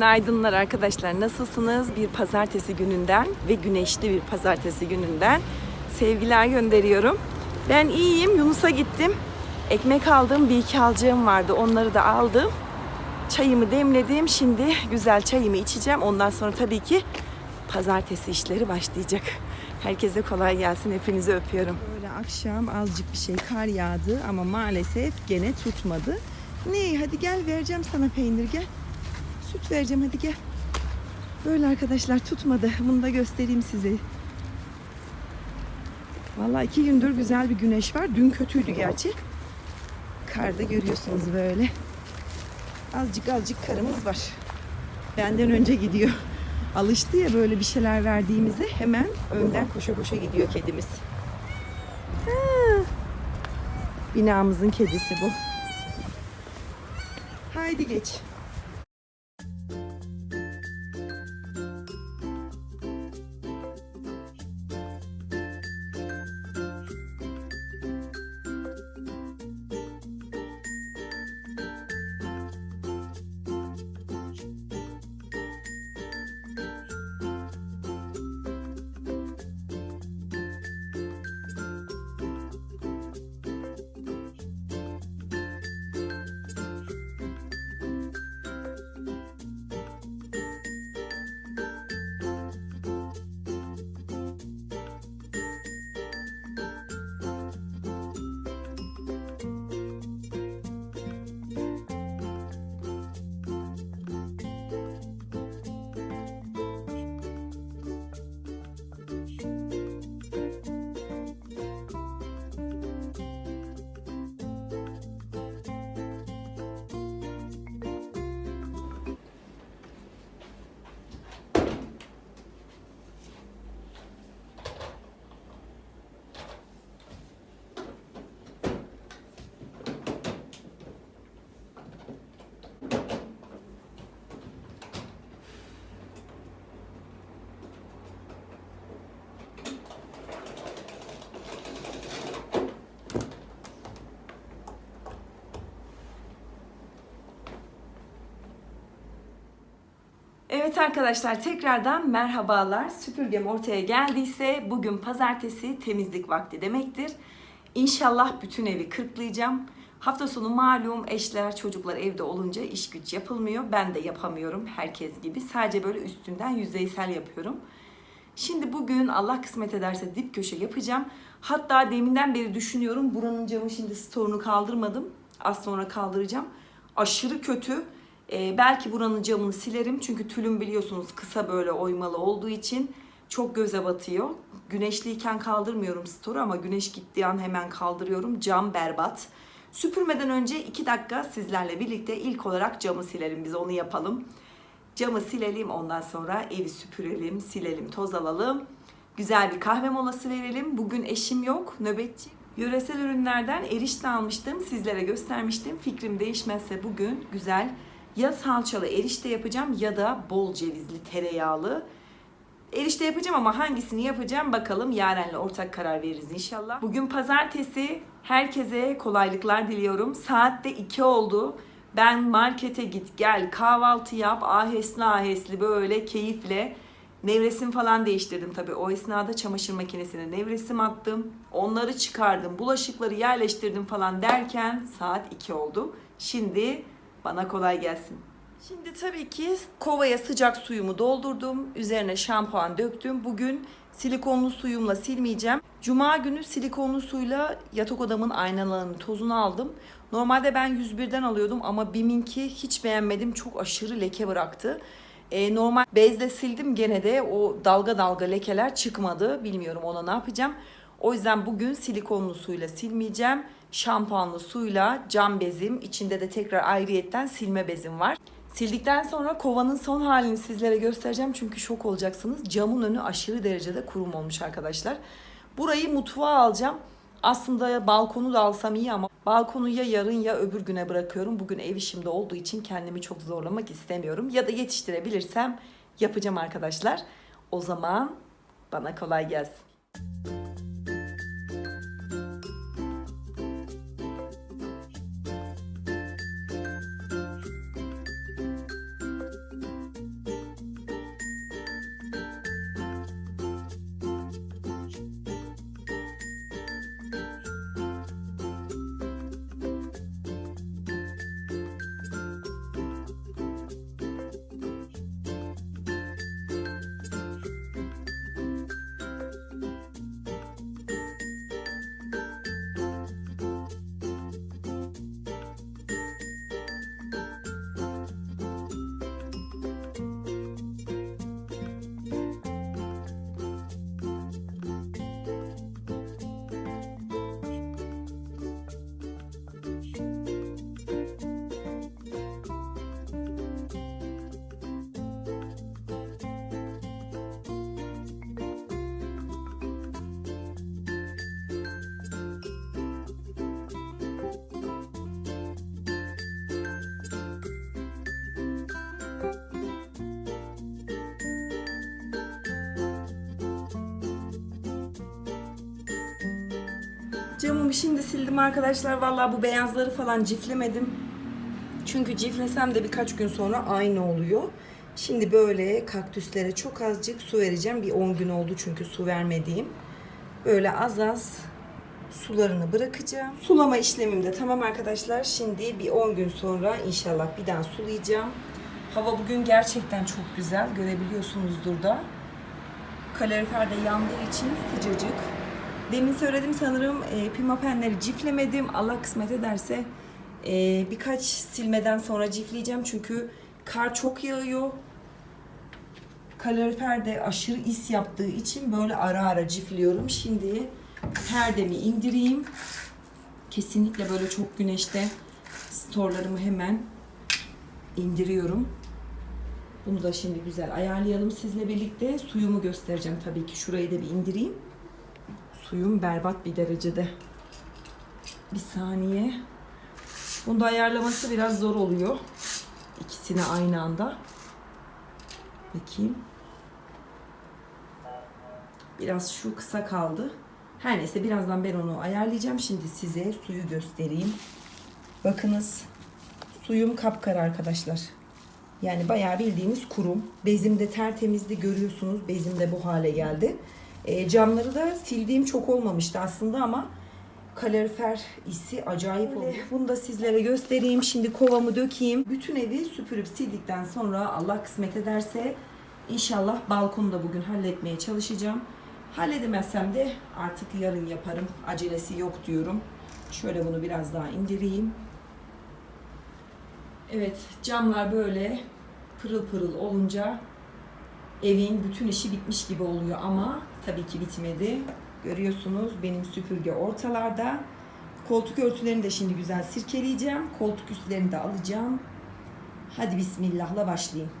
Günaydınlar arkadaşlar. Nasılsınız? Bir pazartesi gününden ve güneşli bir pazartesi gününden sevgiler gönderiyorum. Ben iyiyim. Yunus'a gittim. Ekmek aldım. Bir iki alacağım vardı. Onları da aldım. Çayımı demledim. Şimdi güzel çayımı içeceğim. Ondan sonra tabii ki pazartesi işleri başlayacak. Herkese kolay gelsin. Hepinizi öpüyorum. Böyle akşam azıcık bir şey kar yağdı ama maalesef gene tutmadı. Ne? Hadi gel vereceğim sana peynir gel. Süt vereceğim hadi gel. Böyle arkadaşlar tutmadı. Bunu da göstereyim size. Vallahi iki gündür güzel bir güneş var. Dün kötüydü gerçi. Karda görüyorsunuz böyle. Azıcık azıcık karımız var. Benden önce gidiyor. Alıştı ya böyle bir şeyler verdiğimize hemen önden koşa koşa gidiyor kedimiz. Ha. Binamızın kedisi bu. Haydi geç. Evet arkadaşlar tekrardan merhabalar. Süpürgem ortaya geldiyse bugün pazartesi temizlik vakti demektir. İnşallah bütün evi kırklayacağım. Hafta sonu malum eşler çocuklar evde olunca iş güç yapılmıyor. Ben de yapamıyorum herkes gibi. Sadece böyle üstünden yüzeysel yapıyorum. Şimdi bugün Allah kısmet ederse dip köşe yapacağım. Hatta deminden beri düşünüyorum buranın camı şimdi store'unu kaldırmadım. Az sonra kaldıracağım. Aşırı kötü. Ee, belki buranın camını silerim. Çünkü tülüm biliyorsunuz kısa böyle oymalı olduğu için çok göze batıyor. Güneşliyken kaldırmıyorum store'u ama güneş gittiği an hemen kaldırıyorum. Cam berbat. Süpürmeden önce 2 dakika sizlerle birlikte ilk olarak camı silelim. Biz onu yapalım. Camı silelim ondan sonra evi süpürelim, silelim, toz alalım. Güzel bir kahve molası verelim. Bugün eşim yok, nöbetçi. Yöresel ürünlerden erişte almıştım. Sizlere göstermiştim. Fikrim değişmezse bugün güzel ya salçalı erişte yapacağım ya da bol cevizli tereyağlı. Erişte yapacağım ama hangisini yapacağım bakalım. Yaren'le ortak karar veririz inşallah. Bugün pazartesi. Herkese kolaylıklar diliyorum. Saat de 2 oldu. Ben markete git gel kahvaltı yap ahesli ahesli böyle keyifle nevresim falan değiştirdim tabii. O esnada çamaşır makinesine nevresim attım. Onları çıkardım. Bulaşıkları yerleştirdim falan derken saat 2 oldu. Şimdi bana kolay gelsin. Şimdi tabii ki kovaya sıcak suyumu doldurdum. Üzerine şampuan döktüm. Bugün silikonlu suyumla silmeyeceğim. Cuma günü silikonlu suyla yatak odamın aynalarının tozunu aldım. Normalde ben 101'den alıyordum ama BİM'inki hiç beğenmedim. Çok aşırı leke bıraktı. Ee, normal bezle sildim gene de o dalga dalga lekeler çıkmadı. Bilmiyorum ona ne yapacağım. O yüzden bugün silikonlu suyla silmeyeceğim. Şampuanlı suyla cam bezim, içinde de tekrar ayrıyetten silme bezim var. Sildikten sonra kovanın son halini sizlere göstereceğim çünkü şok olacaksınız. Camın önü aşırı derecede kurum olmuş arkadaşlar. Burayı mutfağa alacağım. Aslında balkonu da alsam iyi ama balkonu ya yarın ya öbür güne bırakıyorum. Bugün ev işimde olduğu için kendimi çok zorlamak istemiyorum. Ya da yetiştirebilirsem yapacağım arkadaşlar. O zaman bana kolay gelsin. Camımı şimdi sildim arkadaşlar. Vallahi bu beyazları falan ciflemedim. Çünkü ciflesem de birkaç gün sonra aynı oluyor. Şimdi böyle kaktüslere çok azıcık su vereceğim. Bir 10 gün oldu çünkü su vermediğim. Böyle az az sularını bırakacağım. Sulama işlemim de tamam arkadaşlar. Şimdi bir 10 gün sonra inşallah bir daha sulayacağım. Hava bugün gerçekten çok güzel. Görebiliyorsunuzdur da. Kalorifer de yandığı için sıcacık. Demin söyledim sanırım e, pimapenleri ciflemedim. Allah kısmet ederse e, birkaç silmeden sonra cifleyeceğim. Çünkü kar çok yağıyor. Kalorifer de aşırı is yaptığı için böyle ara ara cifliyorum. Şimdi perdemi indireyim. Kesinlikle böyle çok güneşte storlarımı hemen indiriyorum. Bunu da şimdi güzel ayarlayalım sizle birlikte. Suyumu göstereceğim tabii ki. Şurayı da bir indireyim. Suyum berbat bir derecede. Bir saniye. Bunda ayarlaması biraz zor oluyor. İkisini aynı anda. Bakayım. Biraz şu kısa kaldı. Her neyse birazdan ben onu ayarlayacağım. Şimdi size suyu göstereyim. Bakınız. Suyum kapkara arkadaşlar. Yani bayağı bildiğiniz kurum. Bezim de tertemizdi görüyorsunuz. Bezim de bu hale geldi. E, camları da sildiğim çok olmamıştı aslında ama kalorifer isi acayip oldu. Bunu da sizlere göstereyim. Şimdi kovamı dökeyim. Bütün evi süpürüp sildikten sonra Allah kısmet ederse inşallah balkonu da bugün halletmeye çalışacağım. Halledemezsem de artık yarın yaparım. Acelesi yok diyorum. Şöyle bunu biraz daha indireyim. Evet camlar böyle pırıl pırıl olunca evin bütün işi bitmiş gibi oluyor ama tabii ki bitmedi. Görüyorsunuz benim süpürge ortalarda. Koltuk örtülerini de şimdi güzel sirkeleyeceğim. Koltuk üstlerini de alacağım. Hadi bismillahla başlayayım.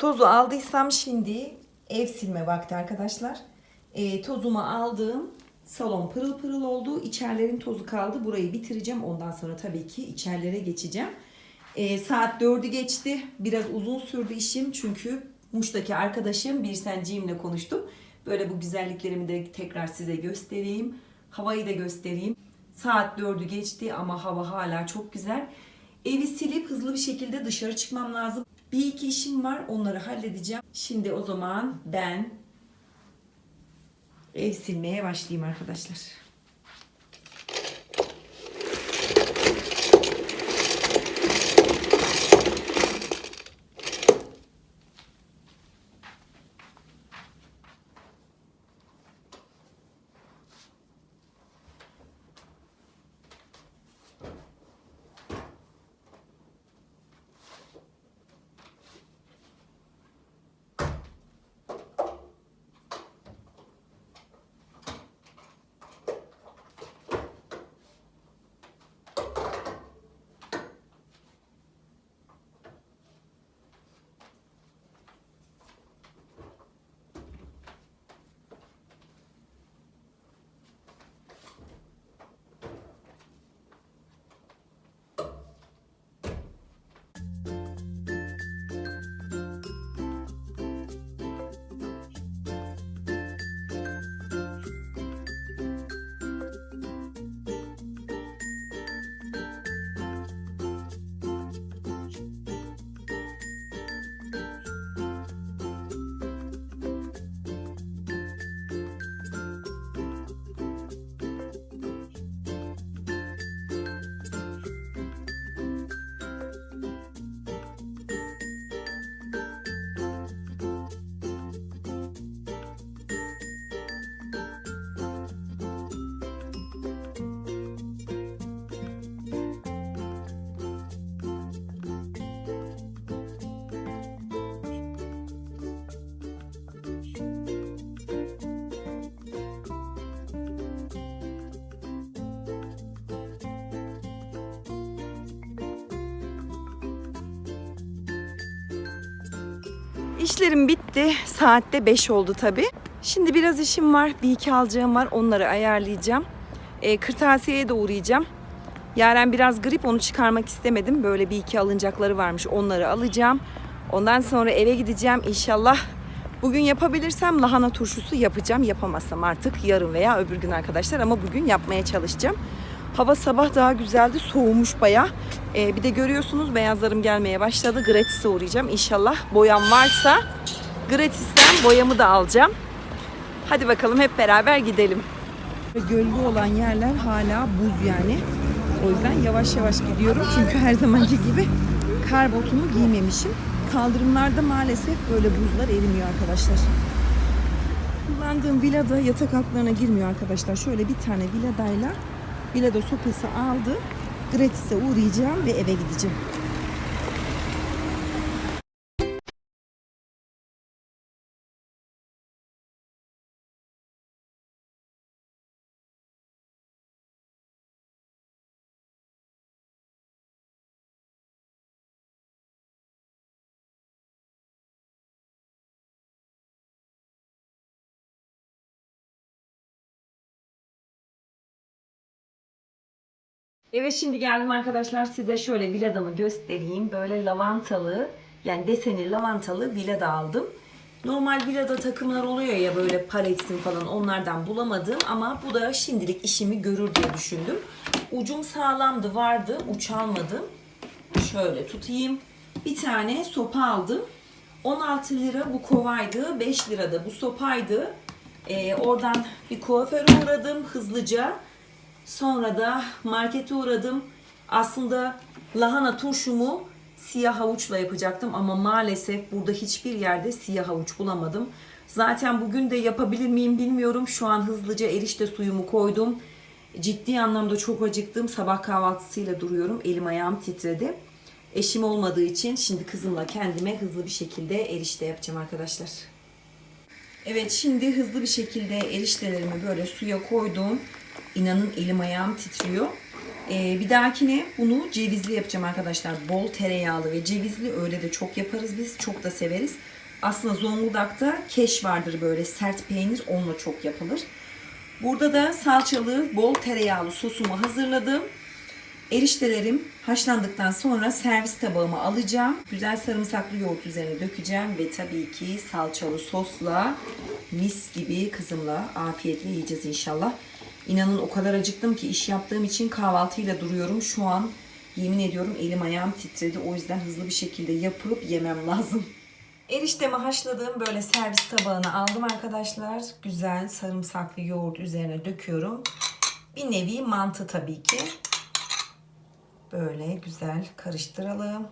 Tozu aldıysam şimdi ev silme vakti arkadaşlar. E, tozumu aldım. Salon pırıl pırıl oldu. İçerilerin tozu kaldı. Burayı bitireceğim. Ondan sonra tabii ki içerilere geçeceğim. E, saat 4'ü geçti. Biraz uzun sürdü işim. Çünkü Muş'taki arkadaşım Birsenciğimle konuştum. Böyle bu güzelliklerimi de tekrar size göstereyim. Havayı da göstereyim. Saat 4'ü geçti ama hava hala çok güzel. Evi silip hızlı bir şekilde dışarı çıkmam lazım. Bir iki işim var onları halledeceğim. Şimdi o zaman ben ev silmeye başlayayım arkadaşlar. İşlerim bitti. Saatte 5 oldu tabi. Şimdi biraz işim var. Bir iki alacağım var. Onları ayarlayacağım. E, kırtasiyeye de uğrayacağım. Yaren biraz grip onu çıkarmak istemedim. Böyle bir iki alınacakları varmış. Onları alacağım. Ondan sonra eve gideceğim. İnşallah bugün yapabilirsem lahana turşusu yapacağım. Yapamazsam artık yarın veya öbür gün arkadaşlar. Ama bugün yapmaya çalışacağım. Hava sabah daha güzeldi. Soğumuş baya. Ee, bir de görüyorsunuz beyazlarım gelmeye başladı. Gratis'e uğrayacağım. İnşallah boyam varsa Gratis'ten boyamı da alacağım. Hadi bakalım hep beraber gidelim. Gölge olan yerler hala buz yani. O yüzden yavaş yavaş gidiyorum. Çünkü her zamanki gibi kar botumu giymemişim. Kaldırımlarda maalesef böyle buzlar erimiyor arkadaşlar. Kullandığım vilada yatak altlarına girmiyor arkadaşlar. Şöyle bir tane viladayla vilada sopası aldı. Gratis'e uğrayacağım ve eve gideceğim. Eve şimdi geldim arkadaşlar size şöyle villadamı göstereyim. Böyle lavantalı yani deseni lavantalı villada aldım. Normal villada takımlar oluyor ya böyle paletsin falan onlardan bulamadım ama bu da şimdilik işimi görür diye düşündüm. Ucum sağlamdı vardı uç almadım. Şöyle tutayım. Bir tane sopa aldım. 16 lira bu kovaydı. 5 lira da bu sopaydı. Ee, oradan bir kuaföre uğradım hızlıca. Sonra da markete uğradım. Aslında lahana turşumu siyah havuçla yapacaktım ama maalesef burada hiçbir yerde siyah havuç bulamadım. Zaten bugün de yapabilir miyim bilmiyorum. Şu an hızlıca erişte suyumu koydum. Ciddi anlamda çok acıktım. Sabah kahvaltısıyla duruyorum. Elim ayağım titredi. Eşim olmadığı için şimdi kızımla kendime hızlı bir şekilde erişte yapacağım arkadaşlar. Evet şimdi hızlı bir şekilde eriştelerimi böyle suya koydum. İnanın elim ayağım titriyor. Ee, bir dahakine bunu cevizli yapacağım arkadaşlar. Bol tereyağlı ve cevizli öyle de çok yaparız biz. Çok da severiz. Aslında Zonguldak'ta keş vardır böyle sert peynir. Onunla çok yapılır. Burada da salçalı bol tereyağlı sosumu hazırladım. Eriştelerim haşlandıktan sonra servis tabağıma alacağım. Güzel sarımsaklı yoğurt üzerine dökeceğim ve tabii ki salçalı sosla mis gibi kızımla afiyetle yiyeceğiz inşallah. İnanın o kadar acıktım ki iş yaptığım için kahvaltıyla duruyorum. Şu an yemin ediyorum elim ayağım titredi. O yüzden hızlı bir şekilde yapıp yemem lazım. Eriştemi haşladığım böyle servis tabağına aldım arkadaşlar. Güzel sarımsaklı yoğurt üzerine döküyorum. Bir nevi mantı tabii ki. Böyle güzel karıştıralım.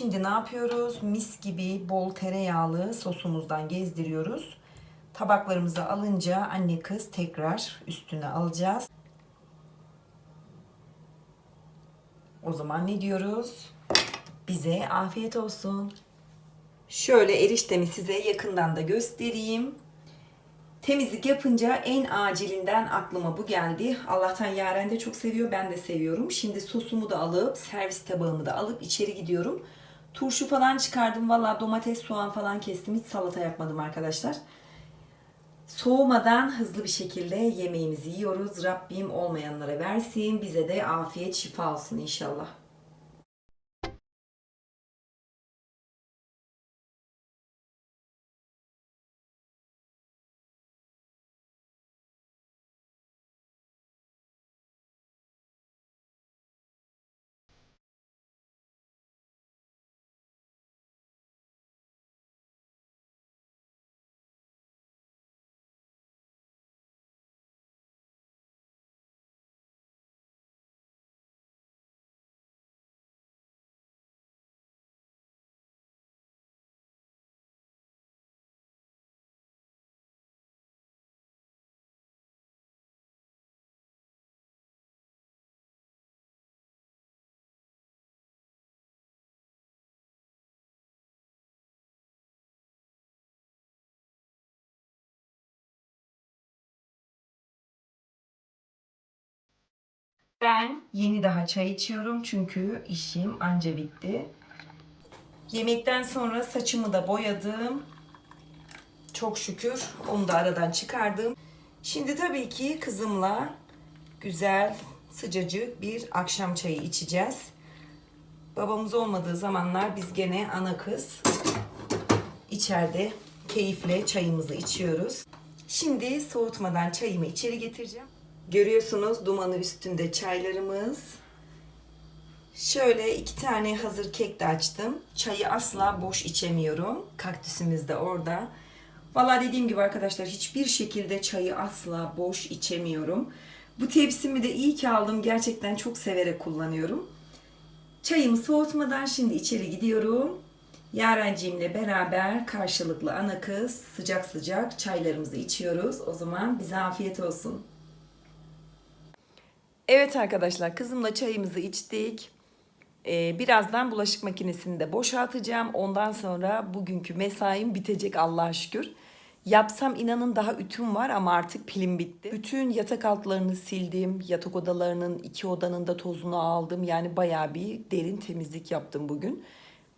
Şimdi ne yapıyoruz? Mis gibi bol tereyağlı sosumuzdan gezdiriyoruz. Tabaklarımızı alınca anne kız tekrar üstüne alacağız. O zaman ne diyoruz? Bize afiyet olsun. Şöyle eriştemi size yakından da göstereyim. Temizlik yapınca en acilinden aklıma bu geldi. Allah'tan Yaren de çok seviyor, ben de seviyorum. Şimdi sosumu da alıp, servis tabağımı da alıp içeri gidiyorum. Turşu falan çıkardım. Valla domates, soğan falan kestim. Hiç salata yapmadım arkadaşlar. Soğumadan hızlı bir şekilde yemeğimizi yiyoruz. Rabbim olmayanlara versin. Bize de afiyet, şifa olsun inşallah. Ben yeni daha çay içiyorum çünkü işim anca bitti. Yemekten sonra saçımı da boyadım. Çok şükür onu da aradan çıkardım. Şimdi tabii ki kızımla güzel sıcacık bir akşam çayı içeceğiz. Babamız olmadığı zamanlar biz gene ana kız içeride keyifle çayımızı içiyoruz. Şimdi soğutmadan çayımı içeri getireceğim. Görüyorsunuz dumanı üstünde çaylarımız. Şöyle iki tane hazır kek de açtım. Çayı asla boş içemiyorum. Kaktüsümüz de orada. Valla dediğim gibi arkadaşlar hiçbir şekilde çayı asla boş içemiyorum. Bu tepsimi de iyi ki aldım. Gerçekten çok severek kullanıyorum. Çayımı soğutmadan şimdi içeri gidiyorum. Yarenciğimle beraber karşılıklı ana kız sıcak sıcak çaylarımızı içiyoruz. O zaman bize afiyet olsun. Evet arkadaşlar kızımla çayımızı içtik. Ee, birazdan bulaşık makinesini de boşaltacağım. Ondan sonra bugünkü mesaim bitecek Allah'a şükür. Yapsam inanın daha ütüm var ama artık pilim bitti. Bütün yatak altlarını sildim. Yatak odalarının iki odanın da tozunu aldım. Yani bayağı bir derin temizlik yaptım bugün.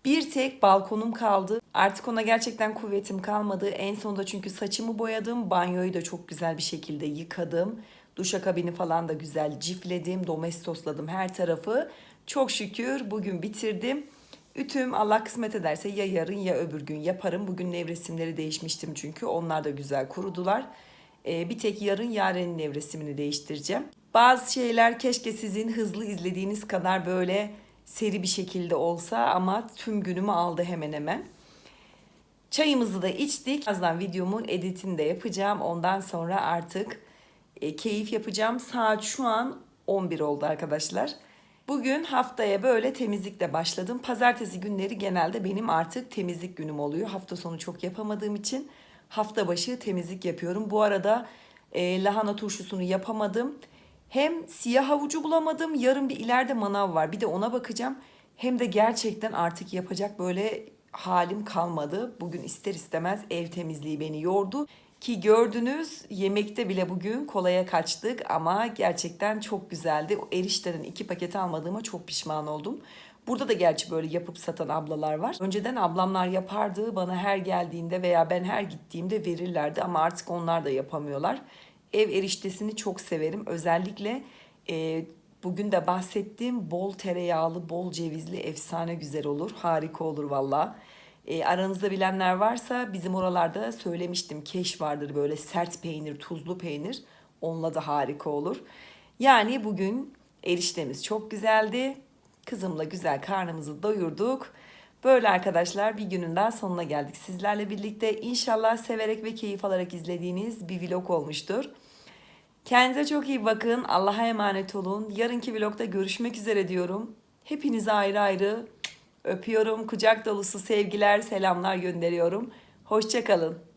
Bir tek balkonum kaldı. Artık ona gerçekten kuvvetim kalmadı. En sonunda çünkü saçımı boyadım. Banyoyu da çok güzel bir şekilde yıkadım. Duşakabini falan da güzel cifledim. Domestosladım her tarafı. Çok şükür bugün bitirdim. Ütüm Allah kısmet ederse ya yarın ya öbür gün yaparım. Bugün nevresimleri değişmiştim çünkü. Onlar da güzel kurudular. Ee, bir tek yarın Yaren'in nevresimini değiştireceğim. Bazı şeyler keşke sizin hızlı izlediğiniz kadar böyle seri bir şekilde olsa ama tüm günümü aldı hemen hemen. Çayımızı da içtik. Birazdan videomun editini de yapacağım. Ondan sonra artık e, keyif yapacağım. Saat şu an 11 oldu arkadaşlar. Bugün haftaya böyle temizlikle başladım. Pazartesi günleri genelde benim artık temizlik günüm oluyor. Hafta sonu çok yapamadığım için hafta başı temizlik yapıyorum. Bu arada e, lahana turşusunu yapamadım. Hem siyah havucu bulamadım. Yarın bir ileride manav var. Bir de ona bakacağım. Hem de gerçekten artık yapacak böyle halim kalmadı. Bugün ister istemez ev temizliği beni yordu. Ki gördünüz yemekte bile bugün kolaya kaçtık ama gerçekten çok güzeldi. O erişteden iki paket almadığıma çok pişman oldum. Burada da gerçi böyle yapıp satan ablalar var. Önceden ablamlar yapardı. Bana her geldiğinde veya ben her gittiğimde verirlerdi ama artık onlar da yapamıyorlar. Ev eriştesini çok severim. Özellikle e, bugün de bahsettiğim bol tereyağlı, bol cevizli efsane güzel olur. Harika olur valla. E, aranızda bilenler varsa bizim oralarda söylemiştim. Keş vardır böyle sert peynir, tuzlu peynir. Onunla da harika olur. Yani bugün eriştemiz çok güzeldi. Kızımla güzel karnımızı doyurduk. Böyle arkadaşlar bir günün daha sonuna geldik. Sizlerle birlikte inşallah severek ve keyif alarak izlediğiniz bir vlog olmuştur. Kendinize çok iyi bakın. Allah'a emanet olun. Yarınki vlogda görüşmek üzere diyorum. Hepinize ayrı ayrı öpüyorum. Kucak dolusu sevgiler, selamlar gönderiyorum. Hoşçakalın.